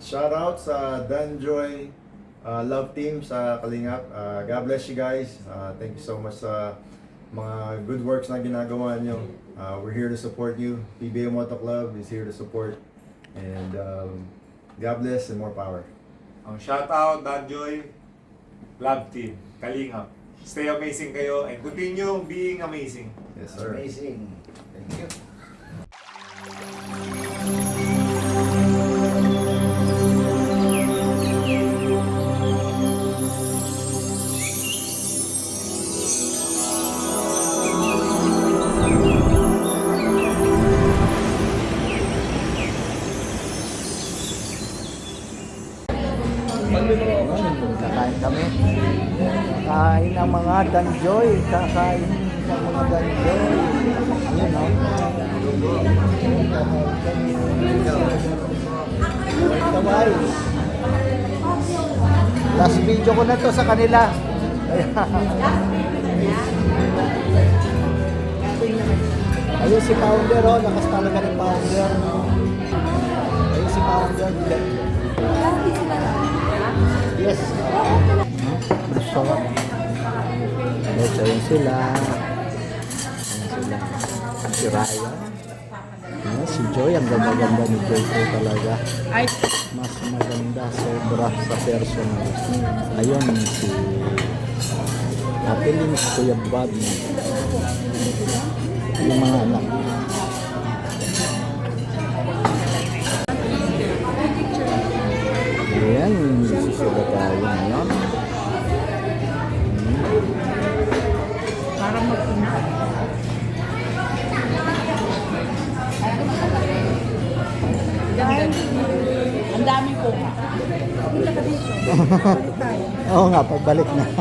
shoutout sa Danjoy uh, Love Team sa Kalingap. Uh, God bless you guys. Uh, thank you so much sa mga good works na ginagawa nyo. Uh, we're here to support you. PBA Moto Club is here to support. And um, God bless and more power. Ang shoutout, Danjoy, Love Team, Kalingap. Stay amazing kayo and continue being amazing. Yes, sir. Amazing. Kakain kami. Kain ng mga danjoy. Kakain ng mga danjoy. Yun, no? Kamay. Last video ko na to sa kanila. Ayun si Pounder, oh. Lakas talaga ni Pounder. Ayun si Pounder. Yes. So, yes, ayun sila. Ayun sila. Si Ryan. Ah, si Joy, ang ganda-ganda ni Joy ko talaga. Mas maganda sobra sa personal. Ayun si Ate Lynn, Kuya Bob. Yung mga anak. Tayo ngayon. parang mag-ina. Ang daming kuha. Oo nga, pagbalik na.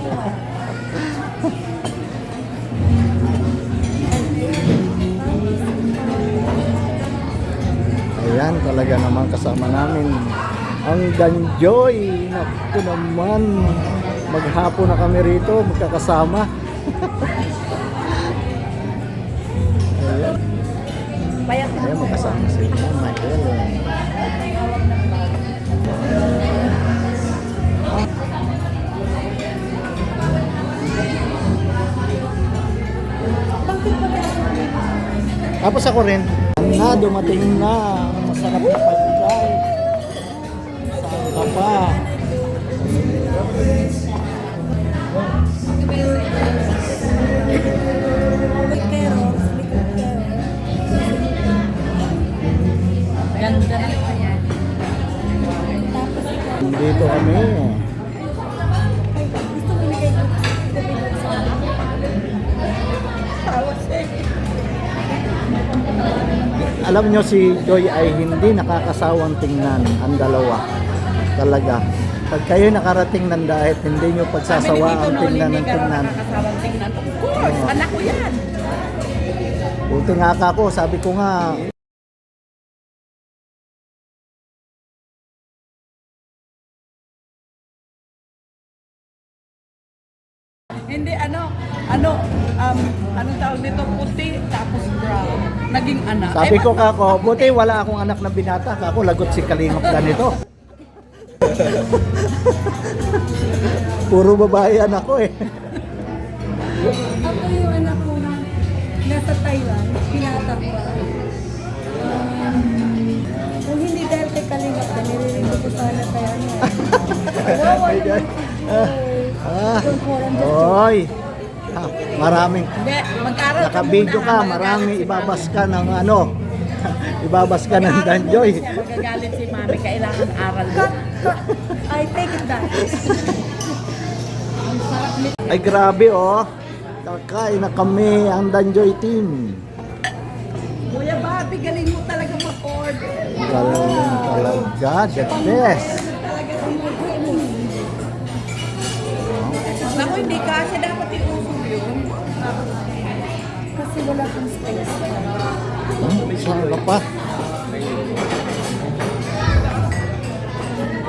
Ayan, talaga naman kasama namin ang Danjoy. Naku naman, maghapon na kami rito, magkakasama. Ayan, ayan magkasama sila, Michael. Tapos ako rin, na dumating na masarap na pagkain. Pa? Dito kami. Alam nyo si Joy ay hindi nakakasawang tingnan ang dalawa. Talaga. Pag kayo nakarating ng dahit, hindi nyo pagsasawa ang tingnan ng tingnan. Of course, anak ko yan. Buti nga ka ko, sabi ko nga, Hindi, ano, ano, um, ano tawag nito, puti, tapos brown. Naging anak. sabi Eh, ko ma- ka ko, buti wala akong anak na binata. Kako, lagot si Kalingap ganito. Puro babae anak ko eh. Ako yung anak ko na nasa Taiwan, pinata ko. Um, kung hindi dahil kay Kalingap ka, nililigo ko sana kaya niya. Wow, ano Ah, Yung 400. oy. Ah, maraming Hindi, mag-aral ka, magagalit marami ibabas ka ng ano. ibabas ka ng danjoy. Magagalit si mami, kailangan aral mo. I take it back. Ay grabe oh. Kakain na kami ang danjoy team. Kuya Bobby, galing mo talaga mag-order. Galing talaga, the best. Naku, hindi kasi dapat iusog yun. Kasi wala kang space. Saan ka pa?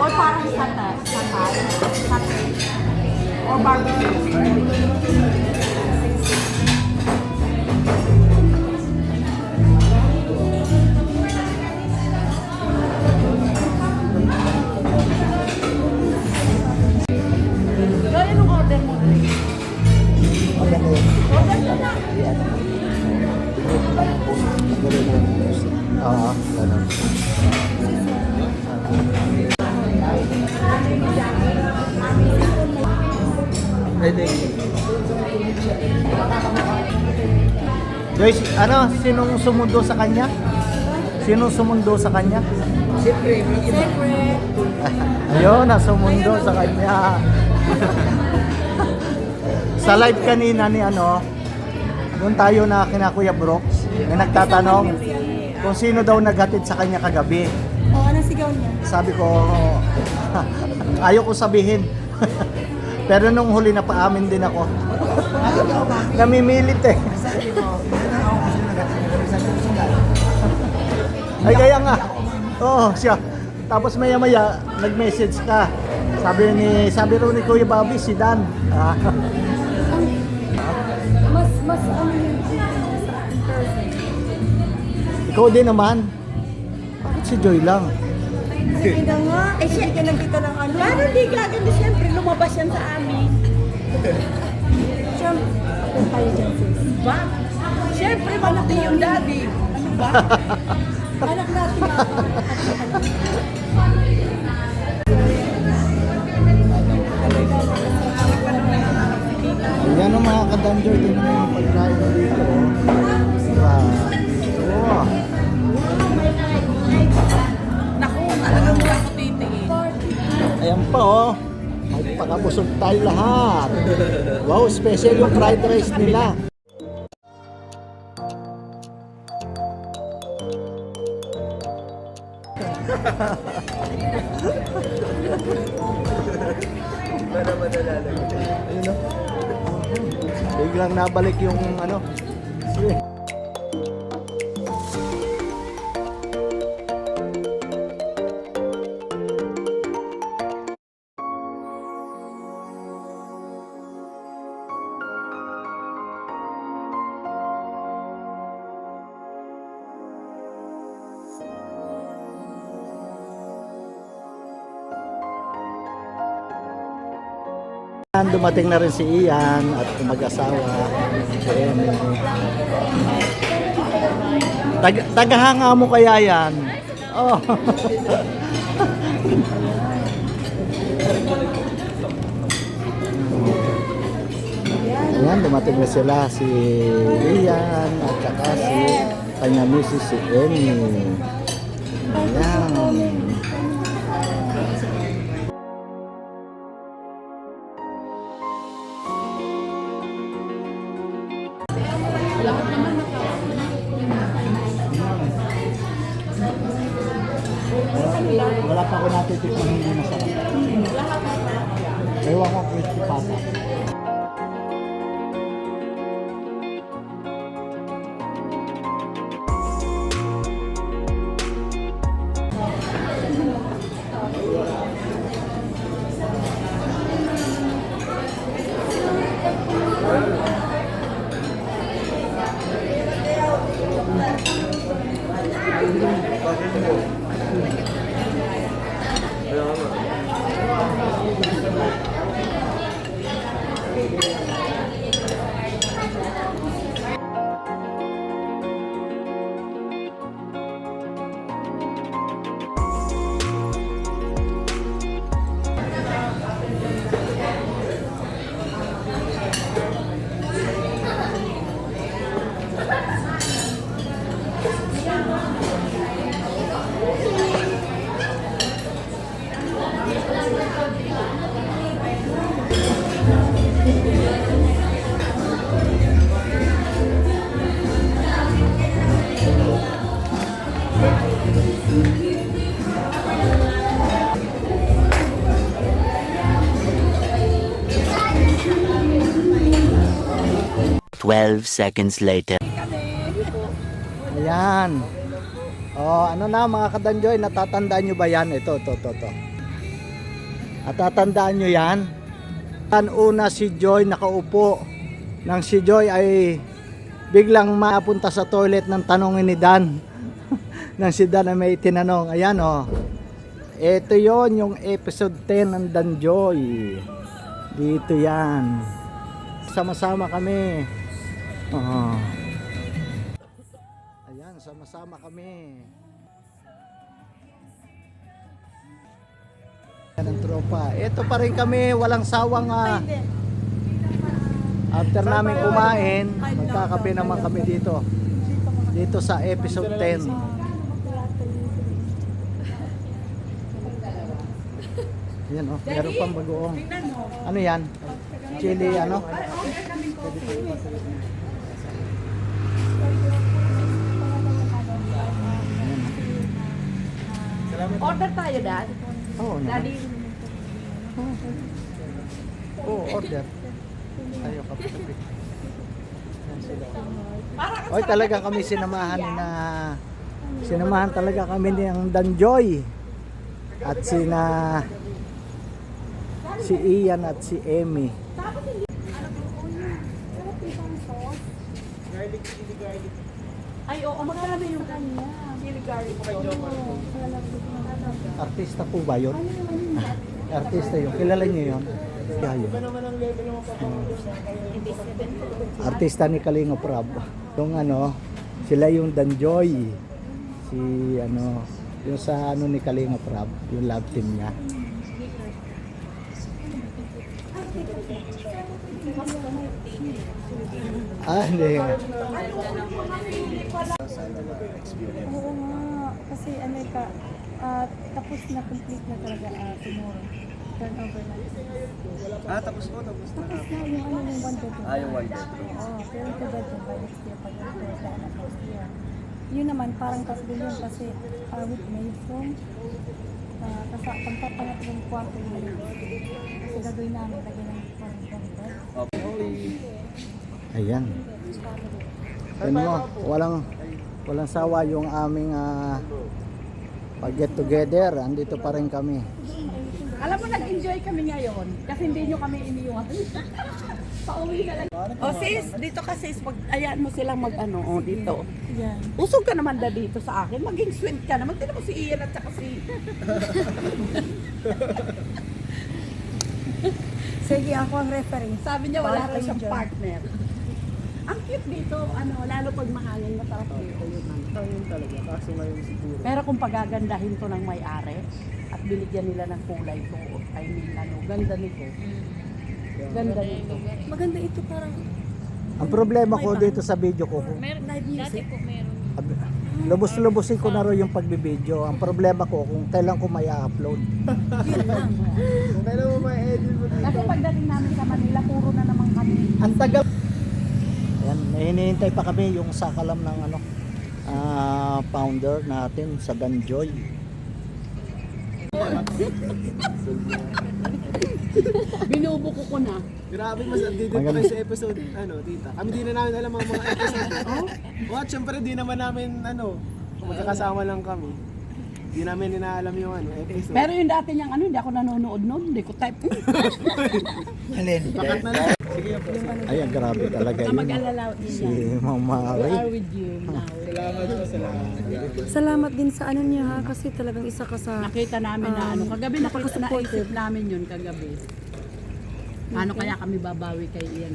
Or parang sata, sata, sata, or barbecue. Yeah. Oo, ganun. Joyce, ano, sinong sumundo sa kanya? Sinong sumundo sa kanya? Siyempre, Siyempre. Ayun, nasumundo sa kanya. sa live kanina ni ano, doon tayo na kina Kuya Brooks, na nagtatanong, kung sino daw naghatid sa kanya kagabi. O, anong sigaw niya? Sabi ko, ayaw ko sabihin. Pero nung huli na paamin din ako. Namimilit eh. Ay kaya nga. Oo, siya. Tapos maya maya nag-message ka. Sabi ni sabi ro ni Kuya Bobby si Dan. Mas, mas? Person. Ikaw din naman. Bakit si Joy lang? Sige na nga. Eh, siya ka nagkita ng ano. Pero di gaganda, siyempre lumabas yan sa amin. Siyempre. Kung tayo dyan, sis. Ba? Siyempre, malaki yung daddy. Ano ba? Anak natin ako. Ayan ang mga kadanjoy din naman yung pagkain dito. Pa oh. Magpakabusog tayo lahat. Wow, special yung fried rice nila. Ayun oh. Biglang nabalik yung ano. Dumating na rin si Ian at mag-asawa. Emmy. Tag tagahanga mo kaya yan? Oh. Ayan, dumating na sila si Ian at saka si kanya misis si Emmy. Pa ako natitikman hindi masarap. Ewan ko crispy pata. Twelve seconds later. Ayan. Oh, ano na mga kadanjoy, natatandaan nyo ba yan? Ito, ito, ito, ito. Natatandaan nyo yan? Yan una si Joy nakaupo. Nang si Joy ay biglang mapunta sa toilet ng tanongin ni Dan. Nang si Dan ay may tinanong. Ayan oh. Ito yon yung episode 10 ng Dan Joy. Dito yan. Sama-sama kami. Oh. Ayan, sama-sama kami. Yan ang tropa. Ito pa rin kami, walang sawang ah, After namin kumain, magkakape naman kami dito. Dito sa episode 10. Yan oh, meron pang bagoong. Ano yan? Chili ano? Order tayo, Dad. Oo naman. Daddy. Oo, order. Tayo kape. Yan sila. Para Oy, talaga kami sinamahan na sinamahan talaga kami ni ang Danjoy at sina si Ian at si Emmy. Ay, oo, magkano yung kanya? Chili garlic. Artista po ba yun? Artista yun. Kilala niyo yun? Kaya yun. Oo. Artista ni Kalinga Prab. Yung ano, sila yung Danjoy. Si ano, yung sa ano ni Kalinga Prab, yung love team niya. Ah, hindi. Oo nga, kasi ano ka, ah, tapos na complete na talaga ah, tomorrow. Turnover na. Ah, tapos po, tapos na. Tapos na yung ano yung one bedroom. Ah, yung one bedroom. Oo, pero two bedroom by next year pag yung third na next year. Yun naman, parang tatlo yun kasi uh, with maid room. Uh, kasi pagpapangat yung kwarto yun. Kasi gagawin namin, lagyan ng parang bed. Ayan. Yan mo, walang walang sawa yung aming ah, pag get together. Andito pa rin kami. Alam mo, nag-enjoy kami ngayon kasi hindi nyo kami iniwan. Pauwi na lang. O sis, dito ka sis, pag ayan mo silang mag-ano, o dito. Yan. Usog ka naman da dito sa akin, maging sweet ka naman. Tignan mo si Ian at saka si... Sige, ako ang referee. Sabi niya wala rin siyang partner. Ang cute dito, ano, lalo pag mahangin, masarap dito yun. ano. Ito yun talaga, kaso ngayon siguro. Pero kung pagagandahin to ng may-ari at binigyan nila ng kulay to, I mean, ano, ganda nito. Ganda nito. Maganda ito parang Ang problema ko dito sa video ko, kung live music. lubos-lubosin ko na rin yung pagbibideo. Ang problema ko kung kailan ko may upload Yun lang. Kung kailan mo ma-edit mo dito. Kasi pagdating namin sa Manila, puro na naman kami. Ang tagal. Ayan, may hinihintay pa kami yung sakalam ng ano ah, founder natin sa Danjoy. Binubuko ko na. Grabe mas dito pa kayo sa episode, ano, tita. Kami di na namin alam ang mga episode. Oh? What? Siyempre di naman namin, ano, magkakasama lang kami. Di namin inaalam yung ano, episode. Pero yung dati niyang ano, hindi ako nanonood noon. Hindi ko type. Alin? Bakat na lang. Ayan, grabe talaga yun. Si. Mama We Mari. are with you now. Salamat po, salamat. Salamat din sa ano niya ha, kasi talagang isa ka sa... Nakita namin na ano, kagabi nakita, napaka-supportive. naisip namin yun kagabi. Ano kaya kami babawi kay Ian?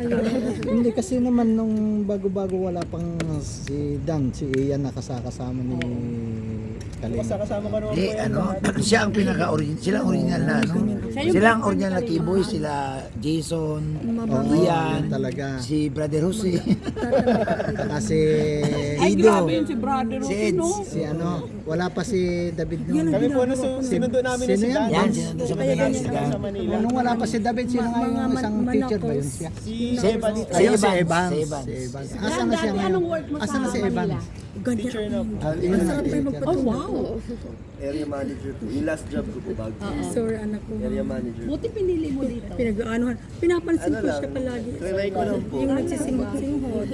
Hindi kasi naman nung bago-bago wala pang si Dan, si Ian nakasakasama ni Basta Kalinga. kasama naman po Eh, ano, siya ang pinaka-original, sila ang original na, ano? Sila ang original na keyboy, sila Jason, Oo, Ian, yun talaga. si Brother Jose, Saka si Ay, Ido, grabe yun si brother si Eds. no? si ano, wala pa si David noon. Kami po na sinundo namin na Sino si yan? Yan, sinundo sa Manila, si Dan. Sa Manila. Nung wala pa si David, sino nga yung isang teacher ba yun siya? Si Si. Si si Evans, Evans. si Evans. Si Evans. Dan, Asan na siya dati ngayon? anong work mo Asan na sa si Manila? Evans? Teacher na po. Ah, yun ang Masarap tayo teacher. Oh, wow. Area manager po. Yung last job ko po bago. Sir, anak ko. Area manager. Buti pinili mo dito. Pinag-aanuhan. Pinapansin Ano ko siya palagi. try ko lang po. Yung nagsisinghot.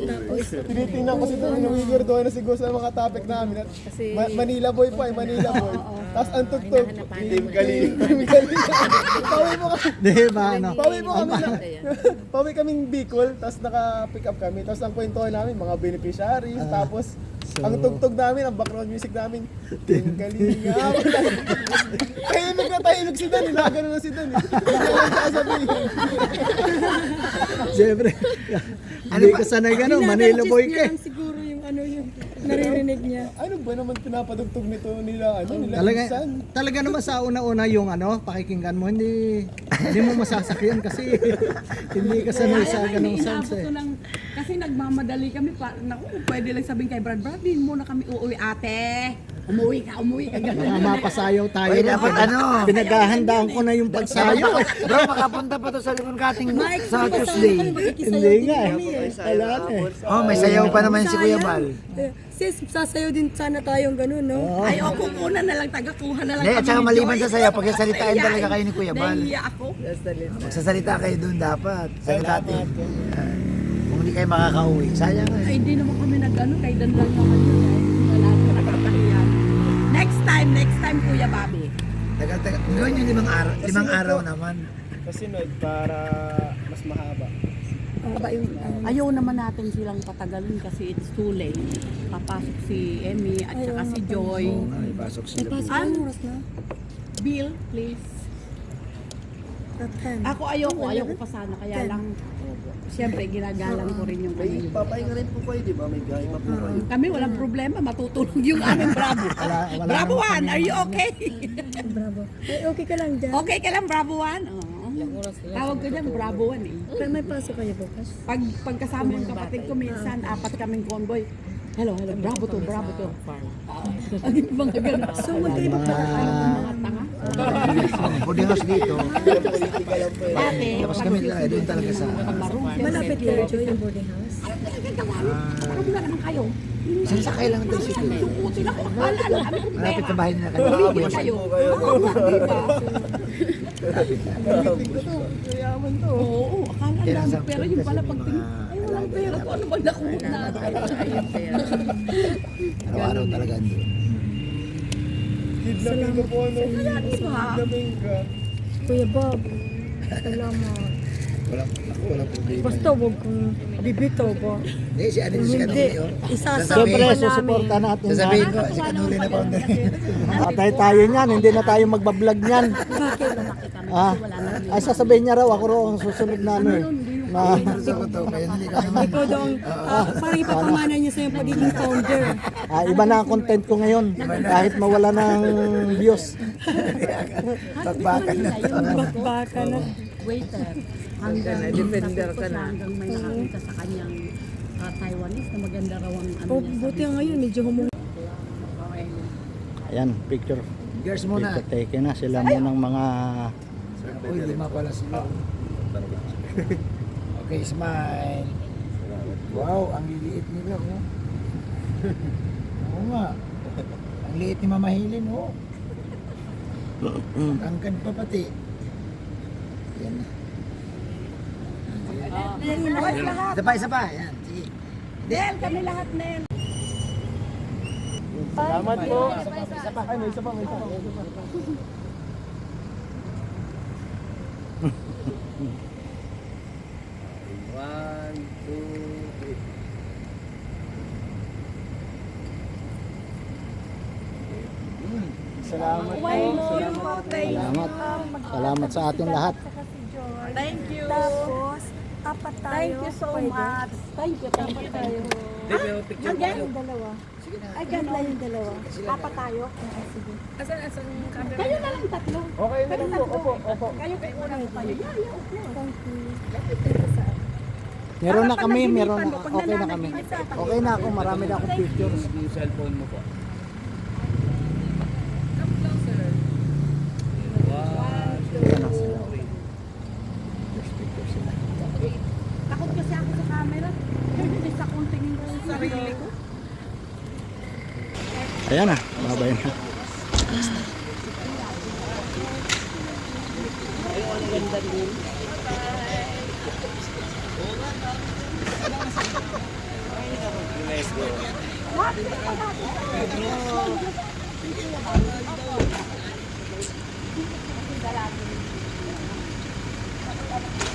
Tapos, Tinitingnan ko si Dan, namigir doon na siguro sa mga topic namin. At Ma- Manila boy po ay Manila boy. Tapos ang tugtog. Team. Team Galing. Pawi mo kami. Di ba, ano? Pawi mo kami na. Pawi kaming Bicol, tapos naka-pick up kami. Tapos ang kwentuhan namin, mga beneficiaries. Tapos so- ang tugtog namin, ang background music namin, Team Galinga. tahimik na tahimik si Dan, hinagano na si Dan. Eh. Wala nang sasabihin. Siyempre. Hindi ka sanay gano'n, Manila boy ka. eh. siguro yung ano yung naririnig niya. Ano ba naman pinapadugtog nito nila, ano, nila Talaga, Insan? talaga naman sa una-una yung ano, pakikinggan mo, hindi, hindi mo masasakyan kasi hindi ka sanay sa hindi sounds eh. ko ng, kasi nagmamadali kami pa, naku, pwede lang sabihin kay Brad, Brad, din muna kami uuwi, ate. Umuwi ka, umuwi ka, Mga gano'n. mapasayaw tayo. Oy, dapat ano. Pinaghahandaan ko na yung pagsayaw. Bro, makapunta pa to sa Limon Kating Mike, sa Tuesday. Hindi nga eh. eh. Wala na eh. Oh, may sayaw pa naman si Kuya. Bal. Eh, Sis, sasayaw din sana tayong ganun, no? Ay, o, kukunan na lang, taga-kuha na lang Hindi, at saka maliban sa sayaw, pagkasalitain Nahiya talaga kayo ni Kuya Bal. Nahiya ako. Magsasalita kayo doon dapat. Sa Kating. Hindi kayo makakauwi. Sayang eh. Ay, hindi naman kami nag-ano, kay Dan lang naman yun eh. Wala ko nakakahiya. Next time, next time, Kuya Bobby. Tagal-tagal. Gawin yung limang araw, limang araw naman. Kasunod para mas mahaba. Haba yung. Ayaw naman natin silang patagalin kasi it's too late. Papasok si Emmy at saka si Joy. Nga, may pasok Ay, sila. pasok Ah. ang oras na. Bill, please. At 10. Ako ayoko, ayoko pa sana. Kaya lang, siyempre, ginagalang ko rin yung ano May yun. papahinga rin po kayo, di ba? May gahe pa po kayo. Kami walang problema, matutulog yung aming Bravo. wala Bravo naman One, are you okay? Bravo. Ay, okay ka lang dyan. okay ka lang, Bravo One? Oo. Tawag ko dyan, Bravo One eh. Pero may pasok kayo bukas. Pag pagkasama yung kapatid ko minsan, apat kaming convoy. Hello, hello, bravo to, bravo to. Ang mga ganun. So, magkaiba pa na kayo. Mga tanga. Boarding house dito. Dati, Tapos kami talaga, doon talaga sa... Malapit kayo, Joy, yung boarding house. Huwag na naman kayo. Saan sakay lang ito si Kuya? Sukutin ako. Akala lang kami ng Malapit sa pera. bahay nila kayo. Bumili pa kayo. Oo, di ba? Kayaman to. Oo, akala lang. Pero yung pala pag tingin, ay walang pera ko. Ano ba nakuha natin? Araw-araw talaga doon. Kidnapping ko po ano. ba? Kidnapping ka. Kuya Bob, salamat. Wala, ako, wala problema. Basta huwag kong bibito ba? Hindi, si ano si Hindi, Kanuli, oh. isasama Siyempre, namin. susuporta natin Sasabihin yan. ko, si Kanuli na founder. Patay tayo niyan, hindi na tayo magbablog niyan. Ah, ay sasabihin niya raw, ako raw ang susunod na ano eh. Na, Gusto hindi. Ikaw daw, ang- ah, parang ipapamana niya sa yung pagiging founder. ah, iba na ang content ko ngayon, kahit mawala ng views. Bakbakan na. Bakbaka na. Waiter. Hanggang defender ka na. Hanggang may nakakita sa kanyang ah, Taiwanese na maganda raw ang ano Oh, niya. buti nga ngayon, medyo humong. Ayan, picture. Girls muna. Picture taken na sila mo ng mga Uy, lima pala sila. Okay, smile. Wow, ang liliit nila, oh. Oo nga. Ang liit ni Mama Helen, oh. Angkad pa pati. Yan. Isa pa, isa pa. Yan, sige. Nel, kami lahat, Nel. Salamat po. Isa pa, may isa pa. May isa pa. One, two, three. Salamat po. Salamat. Salamat sa ating lahat. Thank you. Tapos, apat tayo. Thank you so Pwede. much. Thank you, thank you. tayo. Again? Yung dalawa. Ay, Ganun gano'n. yung dalawa. Apat tayo. Sige. Kayo na lang tatlo. Okay na lang po. Opo, opo. Kayo kay una ko kayo. Yeah, yeah, okay. Thank you. Thank you sa Meron na kami, meron na. Okay na kami. Okay na ako, marami na akong pictures. Yung cellphone mo po. Ayan na sila. Just picture sila. Takot kasi ako sa camera. Hindi sa kung tingin ko yung sarili ko. Ayan na, babay na.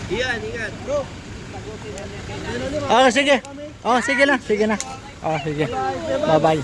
Iyan, ingat. Bro. Oh, sige. Oh, sige na, sige na. Oh, sige. Bye-bye.